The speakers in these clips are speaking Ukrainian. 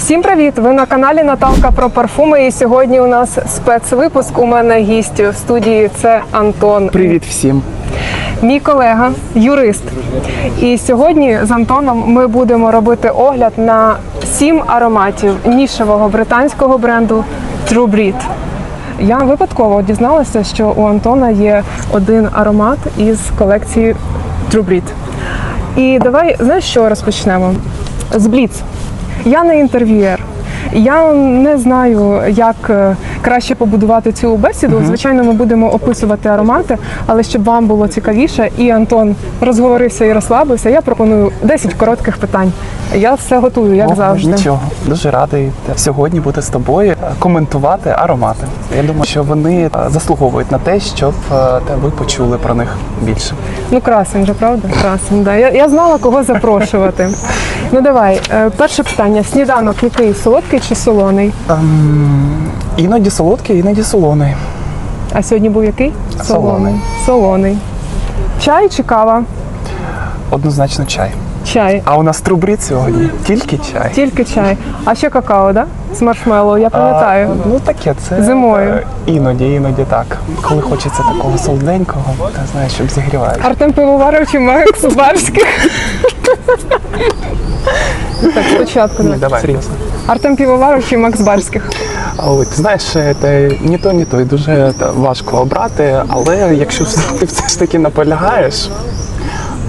Всім привіт! Ви на каналі Наталка про парфуми. І сьогодні у нас спецвипуск. У мене гість в студії це Антон, Привіт всім. мій колега, юрист. І сьогодні з Антоном ми будемо робити огляд на сім ароматів нішевого британського бренду True Breed. Я випадково дізналася, що у Антона є один аромат із колекції True Breed. І давай, знаєш, що розпочнемо? З Бліц. Я не інтерв'юєр. Я не знаю, як е, краще побудувати цю бесіду. Звичайно, ми будемо описувати аромати, але щоб вам було цікавіше, і Антон розговорився і розслабився, я пропоную 10 коротких питань. Я все готую, як О, завжди. Нічого, дуже радий сьогодні бути з тобою, е, коментувати аромати. Я думаю, що вони е, заслуговують на те, щоб ви почули про них більше. Ну, красень же, правда? Красень, да. Я, я знала, кого запрошувати. Ну давай, е, перше питання: сніданок який солодкий чи солоний? Ем, іноді солодкий, іноді солоний. А сьогодні був який? Солоний. Солоний. Чай чи кава? Однозначно чай. Чай. А у нас трубрід сьогодні тільки чай. Тільки чай. А ще какао, да? З маршмеллоу, я пам'ятаю. А, ну таке, це Зимою. е, іноді, іноді так. Коли хочеться такого солоденького, ти знаєш, щоб зігріваєш. Артем Пивоваров чи Макс Барських? так, спочатку. Ні, давай. серйозно. Артем Півоваров чи Макс Барських? Ой, ти знаєш, е, те, ні то, ні то, і дуже важко обрати, але якщо ти все ж таки наполягаєш,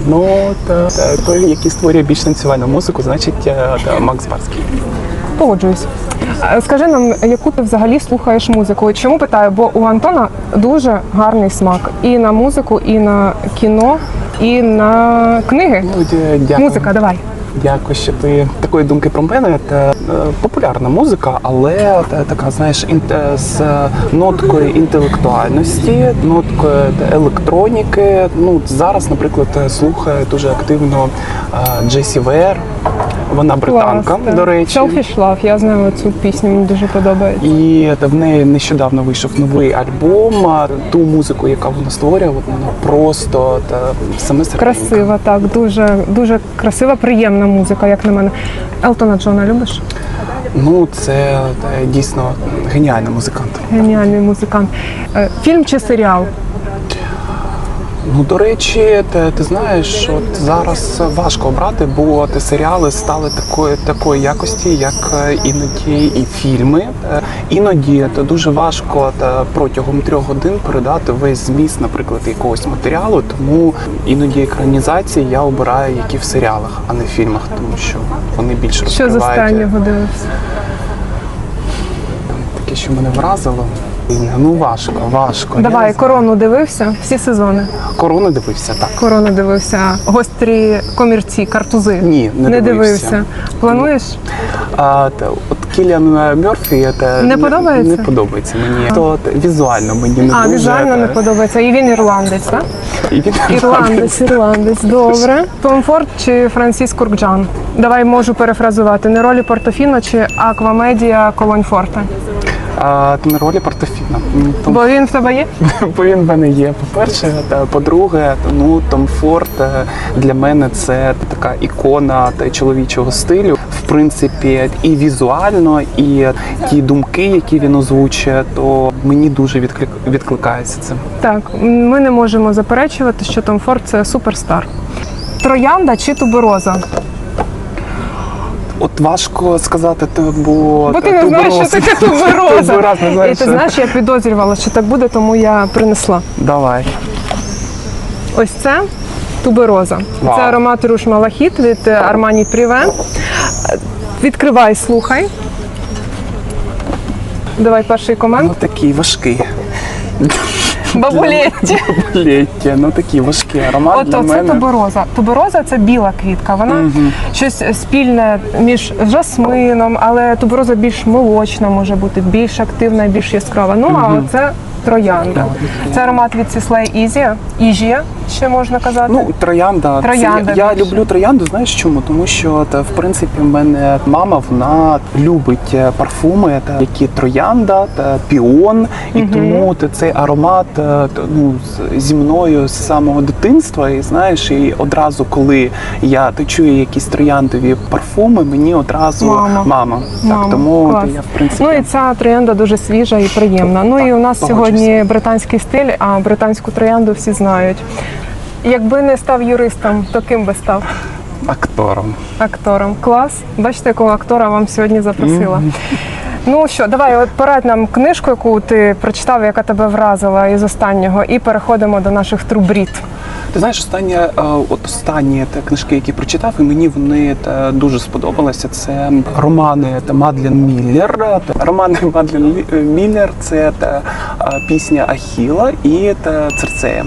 ну та, та, той, який створює більш танцювальну музику, значить е, та, Макс Барський. Погоджуюсь. Скажи нам, яку ти взагалі слухаєш музику? Чому питаю? Бо у Антона дуже гарний смак і на музику, і на кіно, і на книги. Ну, дякую. Музика, давай. Дякую, що ти такої думки про мене. Та, е, популярна музика, але та, така, знаєш, з ноткою інтелектуальності, ноткою електроніки. Ну, зараз, наприклад, слухаю дуже активно е, Джесі Вер. Вона британка, Клас, до речі. Selfish Love, я знаю цю пісню, мені дуже подобається. І в неї нещодавно вийшов новий альбом. А Ту музику, яка вона створює, от вона просто та саме серденько. Красива, так, дуже, дуже красива, приємна музика, як на мене. Елтона Джона любиш? Ну, це та, дійсно геніальний музикант. Геніальний музикант. Е, Фільм чи серіал? Ну, до речі, ти, ти знаєш, от зараз важко обрати, бо ти серіали стали такої такої якості, як е, іноді і фільми. Е, Іноді це дуже важко та, протягом трьох годин передати весь зміст, наприклад, якогось матеріалу. Тому іноді екранізації я обираю які в серіалах, а не в фільмах, тому що вони більше Що з розкривають останнього дивився? таке, що мене вразило. Ну важко, важко. Давай, корону дивився, всі сезони. корону дивився так. Корону дивився, гострі комірці, картузи. Ні, не дивився. Плануєш? А, та, от Кіліан Мерфі та, Не подобається? Не, подобається мені. То візуально мені не А, дуже. візуально не подобається. І він ірландець, так? і він Ірландець, ірландець. Добре. Том Форд чи Франсіс Куркджан? Давай можу перефразувати. Не ролі Портофіно чи Аквамедія Колонь Форте? А, на ролі Портофіна. Ну, Том, Бо він в тебе є? бо він в мене є. По-перше, та по-друге, ну Том Форд е, для мене це така ікона та чоловічого стилю. В принципі, і візуально, і ті думки, які він озвучує, то мені дуже відклик... відкликається це. Так, ми не можемо заперечувати, що Том Форд це суперстар. Троянда чи тубероза? От важко сказати, та, бо Бо ти не знаєш, що таке тубероза. Тубероз, не знаєш, І ти що- знаєш, я підозрювала, що так буде, тому я принесла. Давай. Ось це тубероза. Вау. Це аромат руш Малахіт від е, Armani Privé. Е, Відкривай, слухай. Давай перший комент. Ну такий важкий. Бабулетті. Бабулетті, ну такий важкий аромат От для це мене. тубероза. Тубероза це біла квітка. Вона щось спільне між жасмином, але тубероза більш молочна може бути, більш активна, більш яскрава. Ну а це троянда. Це аромат від Сіслей Ізія. Іжія. Ще можна казати? Ну, троянда. Це- я більше. люблю троянду, знаєш чому? Тому що та, в принципі в мене мама вона любить е, парфуми, та, які троянда та піон. І тому та, цей аромат е, та, ну, зі мною з самого дитинства. І знаєш, і одразу, коли я та, чую якісь трояндові парфуми, мені одразу Мама. мама. Мама, Так, тому клас. та, я в принципі. Ну і ця троянда дуже свіжа і приємна. Ну і у нас погоджуюсь. сьогодні британський стиль, а британську троянду всі знають. Якби не став юристом, то ким би став? актором. Актором. Клас. Бачите, якого актора вам сьогодні запросила. Ну що, давай, от порадь нам книжку, яку ти прочитав, яка тебе вразила із останнього, і переходимо до наших трубрід. Ти знаєш, останнє, е, от останні та, книжки, які прочитав, і мені вони та, дуже сподобалися. Це романи та Мадлен Міллер. Романи Мадлен е, Міллер це та, е, пісня Ахіла і та Церцея.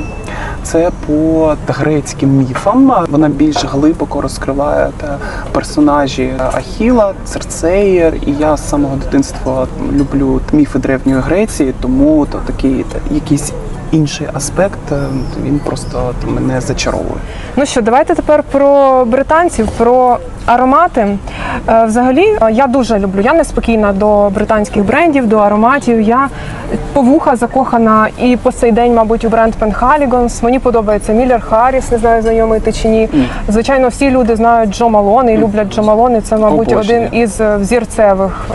Це по грецьким міфам. Вона більш глибоко розкриває та, персонажі Ахіла, Церцеєр. І я з самого дитинства люблю міфи древньої Греції, тому то такий та, якийсь інший аспект е, він просто мене зачаровує. Ну що, давайте тепер про британців, про аромати. Е, Взагалі, е, я дуже люблю. Я неспокійна до британських брендів, до ароматів. Я по вуха закохана і по цей день, мабуть, у бренд Penhaligon's. Мені подобається Міллер Харріс, не знаю, знайомий ти чи ні. Звичайно, всі люди знають Джо Малон і люблять Джо Малон. І це, мабуть, один із взірцевих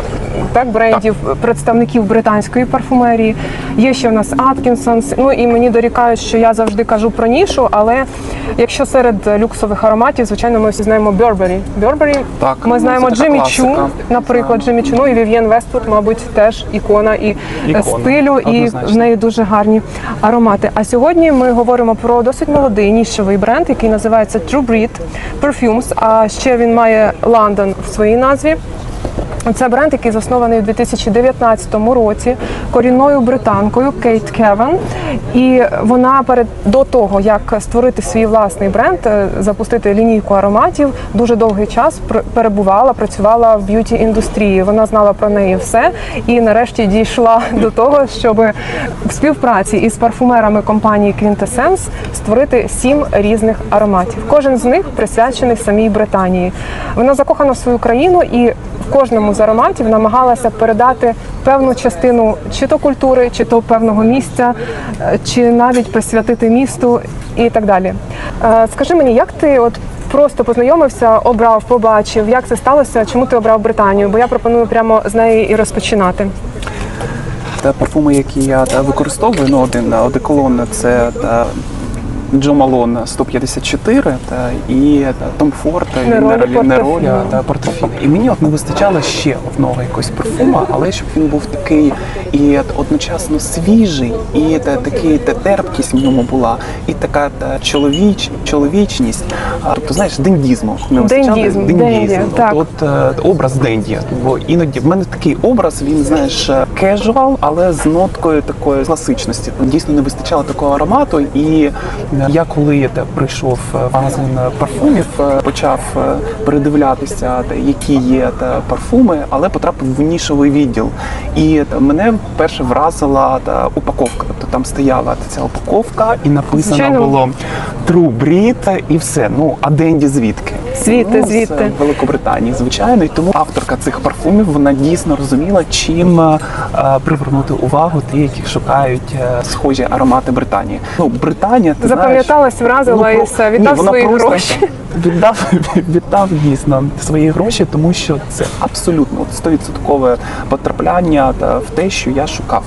так, брендів, представників британської парфумерії. Є ще в нас Аткінсонс. Ну і мені дорікають, що я завжди кажу про нішу, але якщо серед люксових ароматів, звичайно, ми всі знаємо Burberry. Burberry, Так, ми знаємо класика. Чу, наприклад, Джиммі Чу, ну і Вів'єн Вествуд, мабуть, теж ікона і Ікона, стилю, і в неї дуже гарні аромати. А сьогодні ми говоримо про досить молодий нішевий бренд, який називається True Breed Perfumes, А ще він має London в своїй назві. Це бренд, який заснований у 2019 році корінною британкою Кейт Кевен. І вона перед до того, як створити свій власний бренд, е, запустити лінійку ароматів, дуже довгий час перебувала, працювала в б'юті індустрії. Вона знала про неї все і нарешті дійшла до того, щоб в співпраці із парфумерами компанії Quintessence створити сім різних ароматів. Кожен з них присвячений самій Британії. Вона закохана в свою країну і кожному з ароматів намагалася передати певну частину чи то культури, чи то певного місця, е, чи навіть присвятити місту і так далі. Е, Скажи мені, як ти от просто познайомився, обрав, побачив, як це сталося? Чому ти обрав Британію? Бо я пропоную прямо з неї і розпочинати. Та парфуми, які я та, використовую, ну один одеколон це та, Джо Малон 154 та, і та, Том Форд Неролі, Неролі та Портофіно. І мені от не вистачало ще одного якогось парфума, але щоб він був такий і одночасно свіжий, і та, такий та, терпкість в ньому була, і така та, чоловіч, чоловічність. А, тобто, знаєш, дендізму. Не вистачало Дендізм, денді, От- так. От, е, образ Денді. Бо іноді в мене такий образ, він знаєш кежуал, але з ноткою такої класичності. Дійсно не вистачало такого аромату. І я коли прийшов е, в магазин парфумів, е, почав е, передивлятися, які є парфуми, але потрапив в нішовий відділ. І мене перше вразила та упаковка. Тобто там стояла ця упаковка, і написано Звичайно. було True Breed і все. Ну а Денді звідки? Звідти, Ну, з звідти. Великобританії, звичайно, і тому авторка цих парфумів вона дійсно розуміла, чим е, е, привернути увагу ті, які шукають е, схожі аромати Британії. Ну, Британія, ти Запам'яталась, вразила і ну, все, ні, віддав вона свої просто гроші. Віддав, віддав дійсно свої гроші, тому що це абсолютно от 100% потрапляння та в те, що я шукав.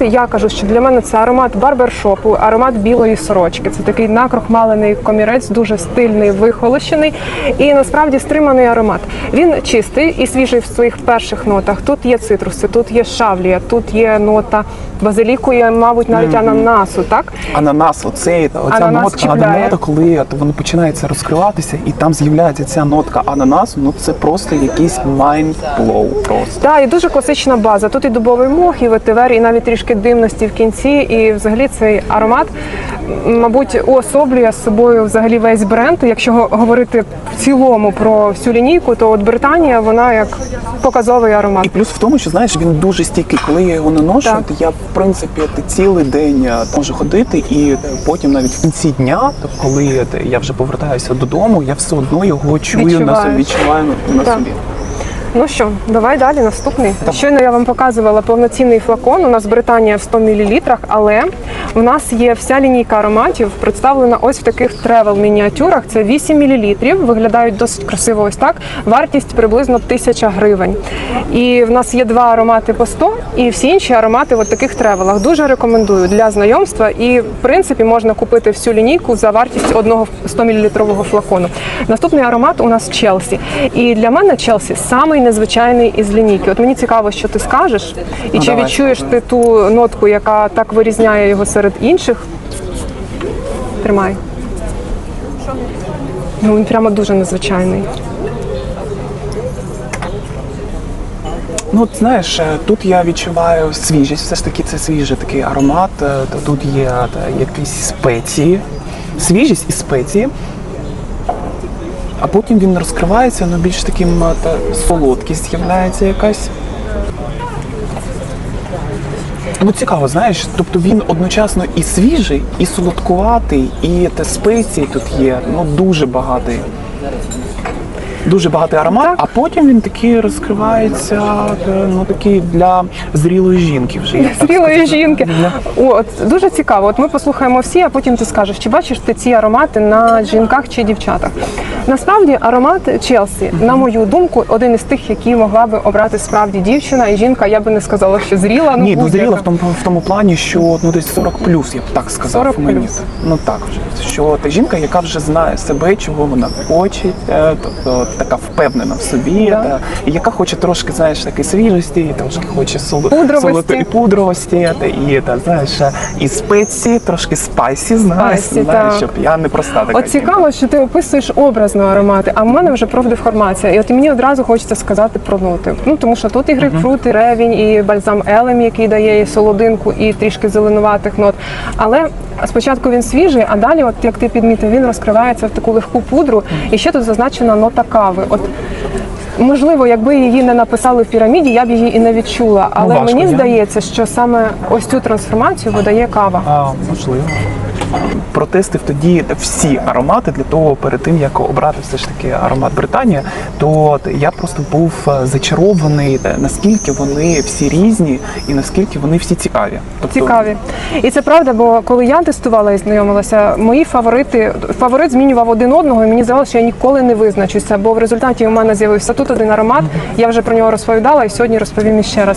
Я кажу, що для мене це аромат барбершопу, аромат білої сорочки. Це такий накрохмалений комірець, дуже стильний, вихолощений і насправді стриманий аромат. Він чистий і свіжий в своїх перших нотах. Тут є цитруси, тут є шавлія, тут є нота базиліку, є, мабуть, навіть ананасу. Так Ананас, оцей, оця Ананас нотка чіпляє. ананасу, коли воно починається розкриватися, і там з'являється ця нотка ананасу, ну це просто якийсь blow просто. Так, і дуже класична база. Тут і дубовий мох, і ветивер, і навіть трішки трошки димності в кінці, і взагалі цей аромат, мабуть, уособлює з собою взагалі весь бренд. Якщо говорити в цілому про всю лінійку, то от Британія вона як показовий аромат. І плюс в тому, що знаєш, він дуже стійкий. Коли я його наношу, Так. то я в принципі цілий день е, можу ходити, і потім навіть в кінці дня, то коли я вже повертаюся додому, я все одно його чую на собі, відчуваю на, на Так. собі. Ну що, давай далі. Наступний. Щойно я вам показувала повноцінний флакон. У нас Британія в 100 мл, але в нас є вся лінійка ароматів, представлена ось в таких тревел мініатюрах. Це 8 мл, виглядають досить красиво ось так. Вартість приблизно 1000 гривень. І в нас є два аромати по 100, і всі інші аромати в таких тревелах. Дуже рекомендую для знайомства. І в принципі можна купити всю лінійку за вартість одного 100 мл флакону. Наступний аромат у нас Челсі. І для мене Челсі самий незвичайний із лінійки. От мені цікаво, що ти скажеш, і Ну, чи давай. відчуєш ти ту нотку, яка так вирізняє його серед інших. Тримай. Ну, він прямо дуже незвичайний. Ну, от знаєш, е, тут я відчуваю свіжість, все ж таки це свіжий такий аромат. е, Тут є е, якісь спеції, свіжість і спеції. А потім він розкривається, ну більш таким та, солодкість з'являється якась. Ну цікаво, знаєш, тобто він одночасно і свіжий, і солодкуватий, і те спеції тут є, ну дуже багатий. Дуже багатий аромат, а потім він такий розкривається, е, ну такий для зрілої жінки вже. я так Зрілої жінки. Для- О, От дуже цікаво. От ми послухаємо всі, а потім ти скажеш, чи бачиш ти ці аромати на жінках чи дівчатах. Насправді аромат Челсі, на мою думку, один із тих, які могла би обрати справді дівчина і жінка. Я би не сказала, що зріла. Ну, Ні, ну зріла в тому в тому плані, що ну десь 40 плюс, я б так сказав. 40 мені. плюс. Ну так вже. Що та жінка, яка вже знає себе, чого вона хоче, е, тобто така впевнена в собі, Да. та, і яка хоче трошки, знаєш, такої свіжості, і трошки хоче соло, Пудровості. солоти- і пудровості, та, і та, знаєш, е, і спеції, трошки спайсі, знаєш, Спайсі, знаєш, щоб я не проста така. От цікаво, що ти описуєш образно аромати, а в мене вже профдеформація. І от мені одразу хочеться сказати про ноти. Ну тому що тут і грейпфрут, і ревінь, і бальзам елем, який дає і солодинку, і трішки зеленуватих нот. Але спочатку він свіжий, а далі, от як ти підмітив, він розкривається в таку легку пудру. І ще тут зазначена нота кави. От Можливо, якби її не написали в піраміді, я б її і не відчула. Але важко, мені я- здається, що саме ось цю трансформацію видає кава. А, можливо. Протестив тоді всі аромати для того, перед тим як обрати все ж таки аромат Британія, то я просто був е, зачарований, е, наскільки вони всі різні і наскільки вони всі цікаві. Тобто, Цікаві. І це правда, бо коли я тестувала і знайомилася, мої фаворити, фаворит змінював один одного, і мені здавалося, що я ніколи не визначуся, бо в результаті у мене з'явився тут один аромат. Я вже про нього розповідала і сьогодні розповім іще раз.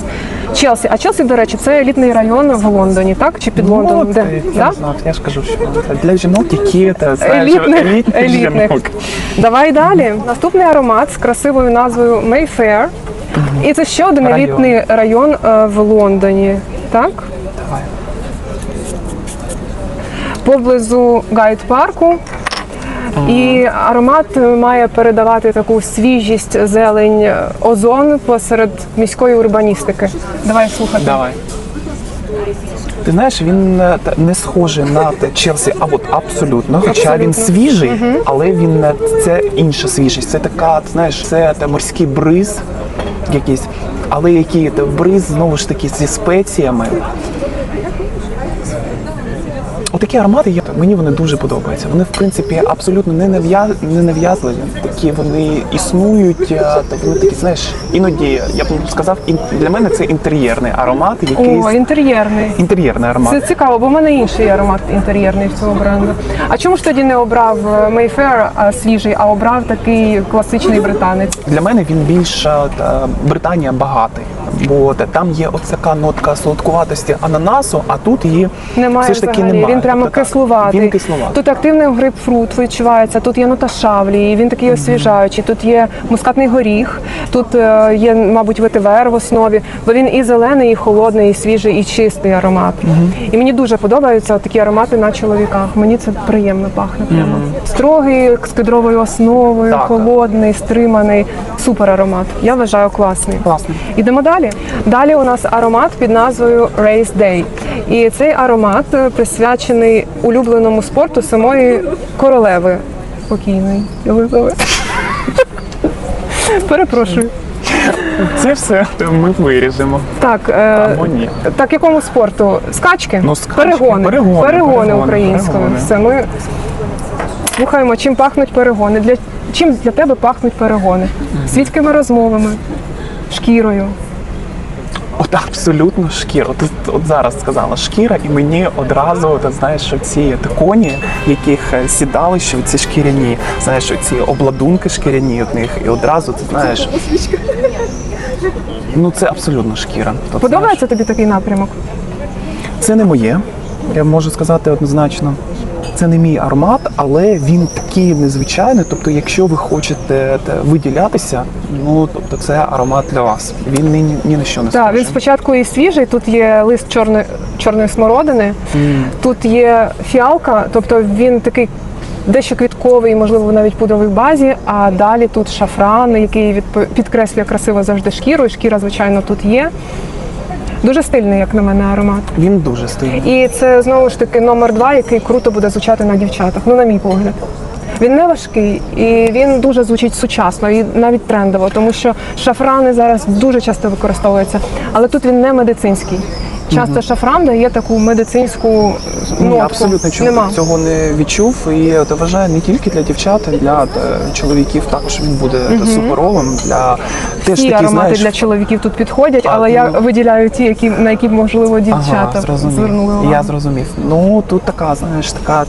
Челсі. А Челсі, до речі, це елітний район в Лондоні, так? Чи під Ну, Лондоном? Де? е, Да? я я ж кажу, що для жінок, які та, знаєш, Елітних, елітних елітних. жінок. Давай далі. Наступний аромат з красивою назвою Mayfair. І це ще один Район. елітний район е, в Лондоні. Так? Давай. поблизу гайд-парку. І аромат має передавати таку свіжість, зелень, озон посеред міської урбаністики. Давай слухати. Давай. Ти знаєш, він е, не схожий на те Челсі, а от абсолютно. Хоча він свіжий, але він е, це інша свіжість. Це така, ти знаєш, це та морський бриз якийсь, але який бриз знову ж таки зі спеціями. Отакі аромати є. Мені вони дуже подобаються. Вони, в принципі, абсолютно не, нав'я... не нав'язливі. Такі вони існують, е, та вони такі, знаєш, іноді я б сказав, для мене це інтер'єрний аромат, якийсь О, інтер'єрний. інтер'єрний аромат. Це цікаво, бо в мене інший аромат інтер'єрний в цього бренду. А чому ж тоді не обрав е, Mayfair свіжий, а обрав такий класичний британець? Для мене він більш е, та, Британія багатий, бо та, там є оцяка нотка солодкуватості ананасу, а тут її Немає все ж таки взагалі. немає. Він прямо так, кислуватий. Він кислуватий. Тут активний грейпфрут відчувається, тут є нота шавлі, він такий освіжаючий. Тут є мускатний горіх, тут е, є, мабуть, ветивер в основі, бо він і зелений, і холодний, і свіжий, і чистий аромат. І мені дуже подобаються такі аромати на чоловіках. Мені це приємно пахне прямо. Строгий, з кедровою основою, Так. холодний, стриманий. Супер аромат. Я вважаю класний. Класно. Ідемо далі. Далі у нас аромат під назвою Race Day. І цей аромат е, присвячений улюбленому спорту самої королеви покійної Єлизавети. Перепрошую. Це все ми виріжемо. Так, е, Або ні. так якому спорту? Скачки? Ну, скачки, перегони. перегони, перегони, українською. перегони. Все, ми слухаємо, чим пахнуть перегони. Для, чим для тебе пахнуть перегони? Світськими розмовами, шкірою. От абсолютно шкіра. Ти от зараз сказала шкіра, і мені одразу ти знаєш, що ці коні, яких е, сідали, що ці шкіряні, знаєш, що ці обладунки шкіряні від них, і одразу ти знаєш. Ну це абсолютно шкіра. Тобто, Подобається тобі такий напрямок? Це не моє, я можу сказати однозначно. Це не мій аромат, але він такий незвичайний. Тобто, якщо ви хочете виділятися, ну тобто це аромат для вас. Він ні, ні на що не Так, він спочатку і свіжий. Тут є лист чорної, чорної смородини, тут є фіалка, тобто він такий дещо квітковий, можливо, навіть пудровий в базі. А далі тут шафран, який підкреслює красиво завжди шкіру. І шкіра, звичайно, тут є. Дуже стильний, як на мене, аромат. Він дуже стильний. І це знову ж таки номер два, який круто буде звучати на дівчатах. Ну, на мій погляд. Він не важкий і він дуже звучить сучасно і навіть трендово, тому що шафрани зараз дуже часто використовуються, але тут він не медицинський. Часто шафран дає таку медицинську нотку. абсолютно чого, Нема. цього не відчув. І от, вважаю не тільки для дівчат, а для е, чоловіків також він буде угу. суперовим. Для теж Ті такі, аромати знаєш, для чоловіків тут підходять, А, але я ну. виділяю ті, які на які можливо дівчата Ага, звернули увагу. Я зрозумів. Ну тут така, знаєш, така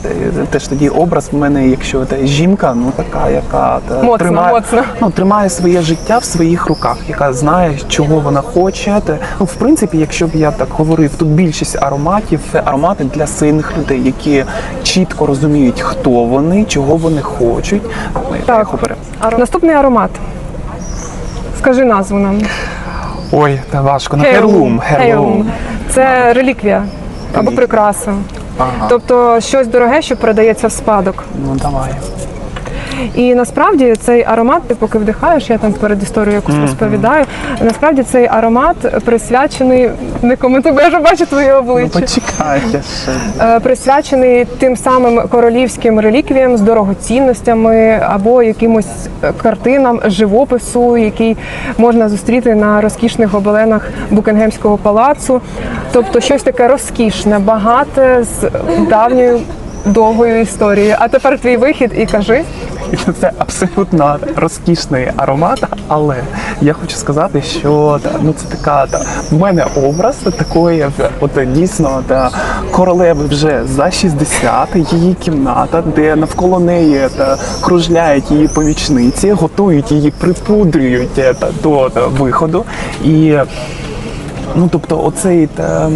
теж тоді образ в мене, якщо та жінка, ну така, яка та, Моцна, тримає, моцна. Ну, тримає своє життя в своїх руках, яка знає, чого вона хоче. Та, ну, в принципі, якщо б я так говорив, тут більшість ароматів це аромати для сильних людей, які чітко розуміють, хто вони, чого вони хочуть. Так. Наступний аромат. Скажи назву нам. Ой, та важко. Ну, Heirloom. Heirloom. Це реліквія або прикраса. Ага. Тобто щось дороге, що передається в спадок. Ну давай. І насправді цей аромат, ти поки вдихаєш, я там перед історією якусь розповідаю. Насправді цей аромат присвячений не коментую, я вже бачу твоє Ну обличчя. почекай, я ще. Е, Присвячений тим самим королівським реліквіям з дорогоцінностями або якимось картинам живопису, який можна зустріти на розкішних гобеленах Букингемського палацу. Тобто щось таке розкішне, багате з давньою довгою історією. А тепер твій вихід і кажи. Це абсолютно розкішний аромат, але я хочу сказати, що ну це така та, в мене образ такої, от дійсно та, королеви вже за 60, її кімната, де навколо неї та, кружляють її помічниці, готують її, припудрюють е, та, до та, виходу. І ну тобто, оцей та.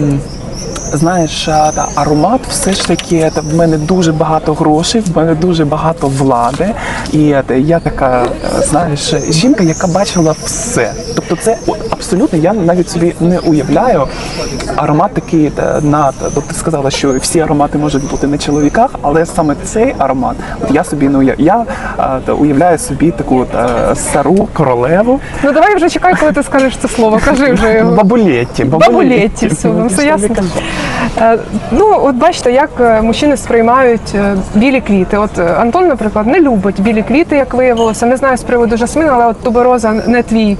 Знаєш, та, аромат все ж таки та, в мене дуже багато грошей, в мене дуже багато влади. І та, я така, е, знаєш, жінка, яка бачила все. Тобто, це от, абсолютно я навіть собі не уявляю. Аромат такий та, на та, тобто ти сказала, що всі аромати можуть бути на чоловіках, але саме цей аромат, от я собі не уявляю. Я та, уявляю собі таку та, стару королеву Ну давай вже чекай, коли ти скажеш це слово. Кажи вже його. Бабулетті. Бабулетті, все, все ясно. Е, Ну, от бачите, як е, мужчини сприймають е, білі квіти. От Антон, наприклад, не любить білі квіти, як виявилося. Не знаю з приводу жасмину, але от тубероза не твій,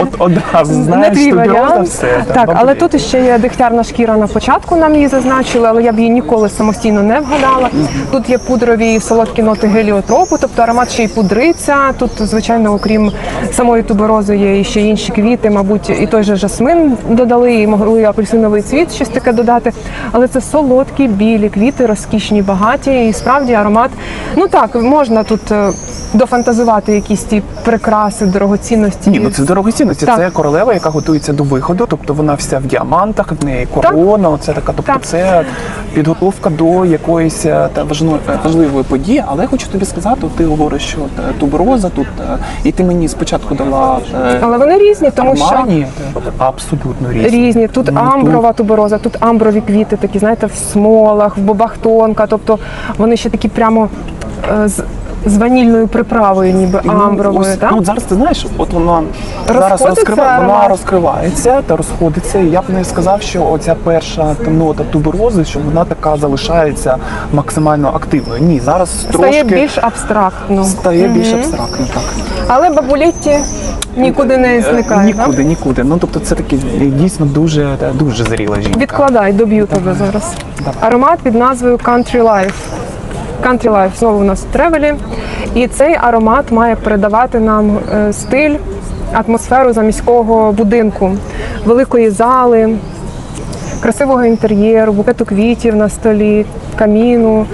От одразу не твій варіант. все. та, так, але тут ще є дегтярна шкіра на початку. Нам її зазначили, але я б її ніколи самостійно не вгадала. Тут є пудрові солодкі ноти геліотропу, тобто аромат ще й пудриться. Тут, звичайно, окрім самої туберози, є ще інші квіти, мабуть, і той же жасмин додали, і могли апельсиновий цвіт, щось таке додати. Але це солодкі білі квіти, розкішні, багаті. І справді аромат. Ну так, можна тут е, дофантазувати якісь ті прикраси, дорогоцінності. Ні, ну це дорогоцінності. Так. Це королева, яка готується до виходу. Тобто вона вся в діамантах, в неї корона. Це така, тобто Так. це підготовка до якоїсь е, та е, важливої події. Але я хочу тобі сказати, ти говориш, що е, тубероза тут, е, і ти мені спочатку дала е, Але вони різні, тому Армані, е, абсолютно різні. різні. Тут Ну, амброва тубероза, тут амброві квіти, такі, знаєте, в смолах, в бобах тонка. Тобто вони ще такі прямо е, з, з ванільною приправою, ніби Ну, амбровою. ось, так? Ну, от зараз ти знаєш, от вона зараз розкриває, вона розкривається та розходиться. І я б не сказав, що оця перша там, нота туберози, що вона така залишається максимально активною. Ні, зараз Стає трошки більш абстрактно. стає більш абстрактно. Так Але бабулітті нікуди не зникає. так? нікуди, нікуди. Ну тобто, це таки дійсно дуже дуже зріла жінка. Відкладай, доб'ю тебе зараз. Аромат під назвою Country Life. Country Life знову у нас в тревелі. І цей аромат має передавати нам е, стиль, атмосферу заміського будинку, великої зали, красивого інтер'єру, букету квітів на столі, каміну.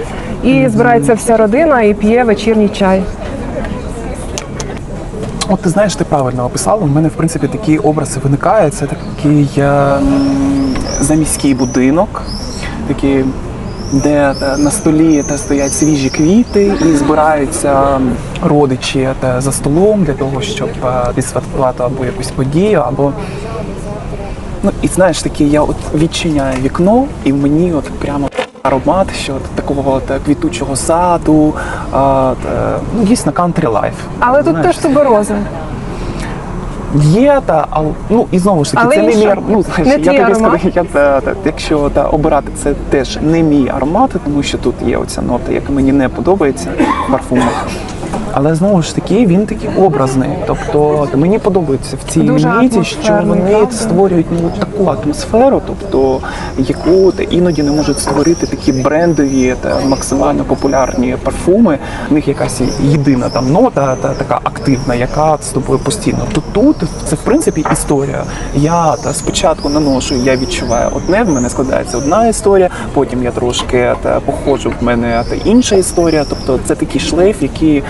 І збирається вся родина і п'є вечірній чай. От ти знаєш, ти правильно описала. У мене в принципі такий образ і виникає. Це такий е, заміський будинок, такий, де е, на столі та стоять свіжі квіти і збираються родичі та за столом для того, щоб е, відсвяткувати або якусь подію, або Ну і знаєш таке, я от відчиняю вікно, і мені от прямо аромат, що от такого от е, квітучого саду, а, та, ну дійсно country life. Але тут Знаєш, теж тубероза. Є та, але ну і знову ж таки, Але це не мій армат. ну, знаєш, Не я тобі скажу, я та, та, якщо та, обирати це теж не мій аромат, тому що тут є оця нота, яка мені не подобається в парфумах. Але знову ж таки він такий образний. Тобто мені подобається в цій міті, що вони створюють ну, таку атмосферу, тобто яку та, іноді не можуть створити такі брендові та максимально популярні парфуми. В них якась єдина там нота, та така активна, яка з тобою постійно. То тут це в принципі історія. Я та спочатку наношу, я відчуваю одне, в мене складається одна історія, потім я трошки та походжу, в мене та інша історія. Тобто це такий шлейф, який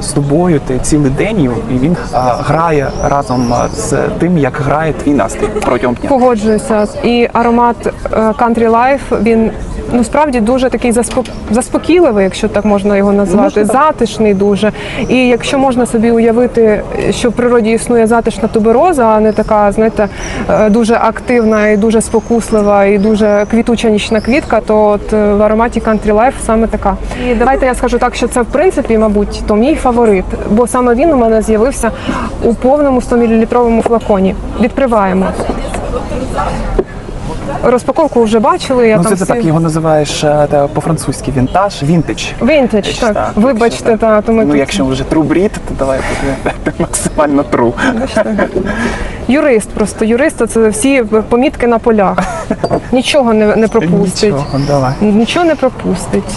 з тобою ти цілий день і він грає разом з тим, як грає твій настрій протягом дня. Погоджуюся. І аромат е, Country Life, він ну справді дуже такий заспо- заспокійливий, якщо так можна його назвати, Можна затишний дуже. І якщо можна собі уявити, що в природі існує затишна тубероза, а не така, знаєте, е, дуже активна і дуже спокуслива, і дуже квітуча нічна квітка, то от е, в ароматі Country Life саме така. І давайте я скажу так, що це в принципі, мабуть, то мій фаворит, бо саме він у мене з'явився у повному 100-мл флаконі. Відкриваємо. Розпаковку вже бачили. Я Ну, там це ти всі... так його називаєш е, та, по-французьки вінтаж, вінтедж. Вінтедж, так. Вибачте, якщо та, то ми ну, тут- якщо вже true breed, то давай максимально true. Юрист, просто юрист це всі помітки на полях. Нічого не, не пропустить. Нічого, давай. Нічого не пропустить.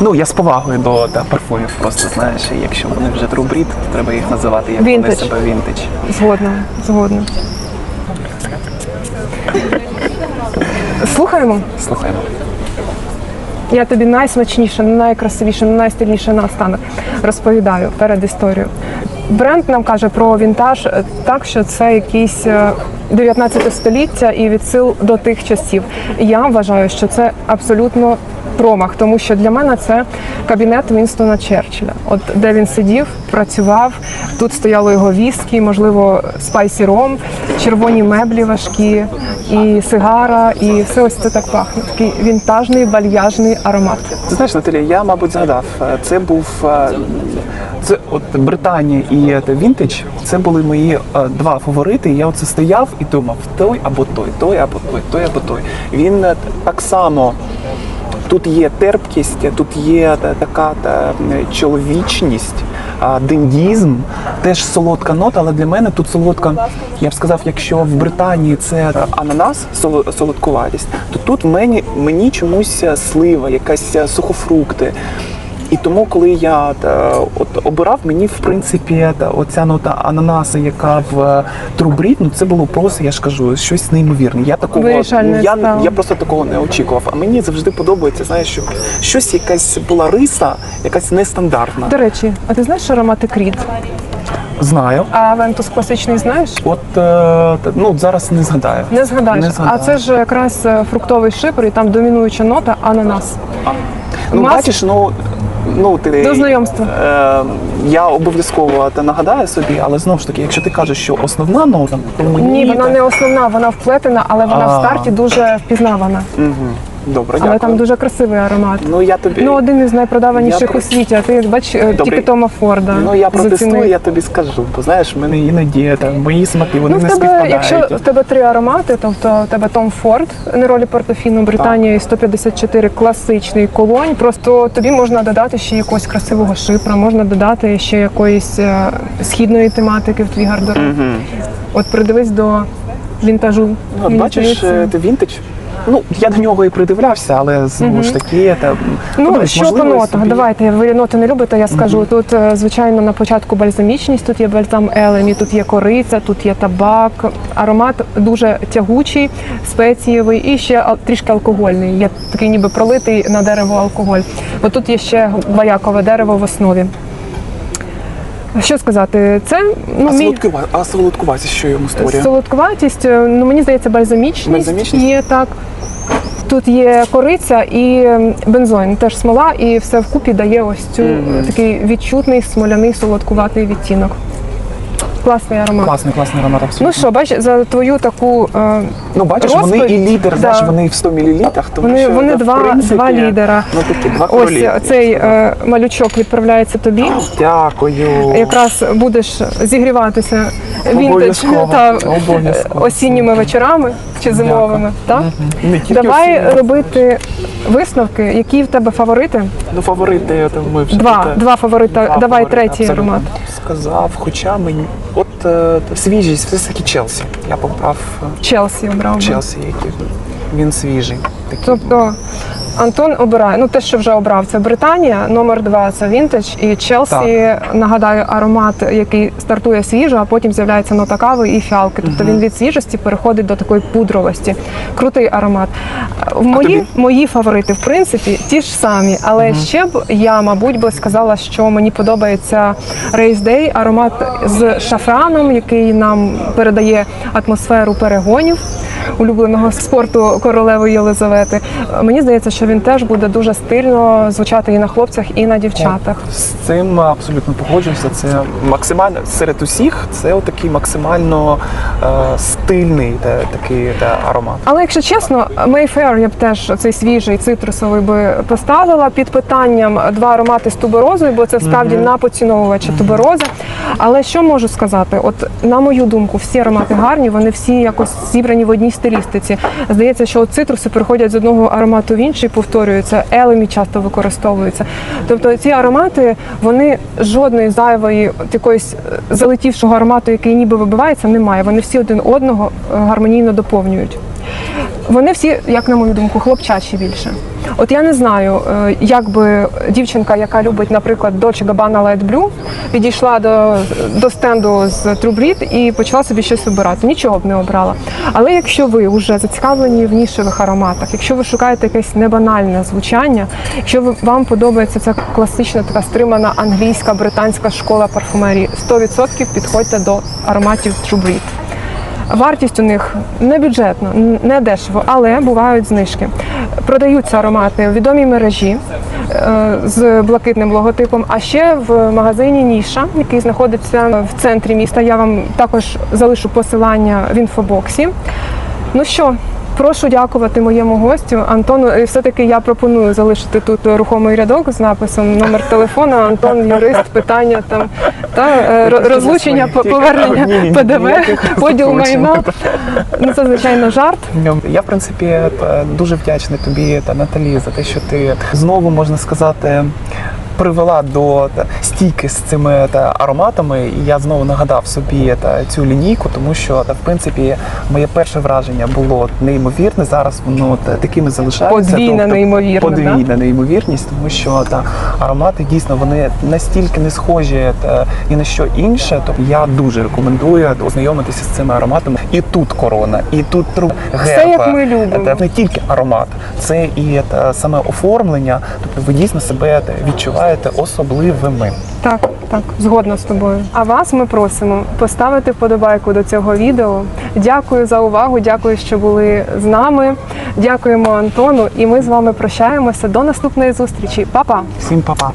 Ну, я з повагою до та, парфумів просто, знаєш, якщо вони вже true breed, то треба їх називати як вони себе вінтедж. Згодна, згодна. Слухаємо. Слухаємо. Я тобі найсмачніше, найкрасивіше, найстильніше наостанок розповідаю перед історією. Бренд нам каже про вінтаж е, так, що це якийсь е, 19 століття і відсил до тих часів. Я вважаю, що це абсолютно промах, тому що для мене це кабінет Вінстона Черчилля. От де він сидів, працював. Тут стояло його віскі, можливо, спайсі ром, червоні меблі важкі, і сигара, і все ось це так пахне. Такий вінтажний вальяжний аромат. Знаєш, Наталія, я, мабуть, згадав, е, це був е, це от Британія і Вінтедж. Це були мої е, два фаворити. Я оце стояв і думав, той або той, той або той, той або той. Він так само. Тут є терпкість, тут є така та, чоловічність, дендізм, теж солодка нота, але для мене тут солодка, я б сказав, якщо в Британії це ананас, соло- солодкуватість, то тут мені, мені чомусь слива, якась сухофрукти. І тому, коли я та, от обирав, мені в принципі та, оця нота ананаса, яка в трубріт, ну це було просто, я ж кажу, щось неймовірне. Я такого Вирішальне я, стало. я просто такого не очікував. А мені завжди подобається, знаєш, щоб щось якась була риса, якась нестандартна. До речі, а ти знаєш аромати Кріт? Знаю. А Вентус класичний знаєш? От е, ну зараз не згадаю. Не згадаєш. Не згадаю. А це ж якраз е, фруктовий шипр, і там домінуюча нота ананас. Ну, Мас- бачиш, ну. Ну, ти, До знайомства. Е, я обов'язково те нагадаю собі, але знову ж таки, якщо ти кажеш, що основна нота, то мені Ні, вона та- не основна, вона вплетена, але вона в А. старті дуже впізнавана. Мгм. Добре, Але там дуже красивий аромат. Ну я тобі. Ну, один із найпродаваніших Я у світі, а ти бач е, Добре. тільки Тома Форда. Ну я протестую, зацінив. я тобі скажу. Бо знаєш, в мене іноді там мої смаки вони Ну, в не тебе, співпадають. якщо в тебе три аромати, тобто в тебе Том Форд, неролі Портофіно, Британія і 154 класичний колонь. Просто тобі можна додати ще якогось красивого шипра, можна додати ще якоїсь е, східної тематики в твій гардероб. От придивись до вінтажу. Ну, от бачиш, е, ти вінтаж. Ну, я до нього і придивлявся, але знову ж таки, та Ну, подивись, що по нотах? собі- Давайте, ви ноти не любите, я скажу. Тут, е, звичайно, на початку бальзамічність, тут є бальзам Елемі, тут є кориця, тут є табак. Аромат дуже тягучий, спецієвий і ще трішки алкогольний. Є такий ніби пролитий на дерево алкоголь. Бо тут є ще баякове дерево в основі. Що сказати, це ну, А мій солодкува... а солодкуватість, що йому створює? солодкуватість, е, ну мені здається, бальзамічність, Бальзамічність? є так. Тут є кориця і бензоін, теж смола, і все вкупі дає ось цю такий відчутний смоляний солодкуватий відтінок. Класний аромат. Класний, класний аромат, абсолютно. Ну що, бач, за твою таку е, Ну, бачиш, вони і розповідь, лідер, знаєш, да. вони в 100 мл, тому Вони, що вони в два, принципі, два лідера. Ну такі два Ось королі. цей е, малючок відправляється тобі. Дякую. Якраз будеш зігріватися вінтаж Обов'язково, та обов'язково. осінніми вечорами чи зимовими. Так? Не тільки Давай осінніми. робити висновки, які в тебе фаворити. Ну, фаворити, то ми вже Два, е, два фаворита. два Давай фаворити, третій абсолютно. аромат. Сказав, хоча мені е, свіжість, все ж таки Челсі. Я побрав е, Челсі обрав. би. Челсі, який він свіжий. Такий. Тобто Антон обирає. Ну те, що вже обрав, це Британія, номер два це Вінтедж і Челсі. Нагадаю, аромат, який стартує свіжо, а потім з'являється нота кави і фіалки. Тобто він від свіжості переходить до такої пудровості. Крутий аромат. В мої, тобі? мої фаворити, в принципі, ті ж самі, але ще б я, мабуть, би сказала, що мені подобається Race Day, аромат з шафраном, який нам передає атмосферу перегонів улюбленого спорту королеви Єлизавети. Мені здається, що він теж буде дуже стильно звучати і на хлопцях, і на дівчатах. З цим абсолютно погоджуюся. Це максимально серед усіх, це отакий максимально е, стильний та, такий та, аромат. Але якщо чесно, Mayfair я б теж цей свіжий цитрусовий би поставила під питанням два аромати з туберозою, бо це справді на поціновувача туберози. Але що можу сказати? От на мою думку, всі аромати гарні, вони всі якось зібрані в одній стилістиці. Здається, що цитруси переходять з одного аромату в інший, повторюються, елемі часто використовуються. Тобто ці аромати, вони жодної зайвої якоїсь е, залетівшого аромату, який ніби вибивається, немає. Вони всі один одного е, гармонійно доповнюють. Вони всі, як на мою думку, хлопчачі більше. От я не знаю, е, як би дівчинка, яка любить, наприклад, Dolce Gabbana Light Blue, підійшла до, до стенду з True і почала собі щось вибирати. Нічого б не обрала. Але якщо ви вже зацікавлені в нішевих ароматах, якщо ви шукаєте якесь небанальне звучання, якщо вам подобається ця класична така стримана англійська британська школа парфумерії, 100% підходьте до ароматів True. Вартість у них не бюджетна, не дешево, але бувають знижки. Продаються аромати в відомій мережі е, з блакитним логотипом, а ще в магазині Ніша, який знаходиться в центрі міста. Я вам також залишу посилання в інфобоксі. Ну що, прошу дякувати моєму гостю Антону. І все-таки я пропоную залишити тут рухомий рядок з написом номер телефона. Антон, юрист, питання там та е, розлучення, повернення ПДВ, поділ майна. Ну це звичайно жарт. Я, в принципі, дуже вдячний тобі та Наталі за те, що ти знову можна сказати. Привела до та, стійки з цими та, ароматами. І я знову нагадав собі та, цю лінійку, тому що та, в принципі моє перше враження було неймовірне. Зараз воно та, такими залишається. Подвійна неймовірне, Подвійна неймовірність, тому що та аромати дійсно вони настільки не схожі та, ні на що інше. Тобто я дуже рекомендую ознайомитися з цими ароматами. І тут корона, і тут тру Все, як ми любимо. Та, не тільки аромат, це і та, саме оформлення. Тобто ви дійсно себе та, відчуваєте особливими. Так, так, згодна з тобою. А вас ми просимо поставити вподобайку до цього відео. Дякую за увагу, дякую, що були з нами. Дякуємо Антону, і ми з вами прощаємося до наступної зустрічі. Па-па! Всім па-па!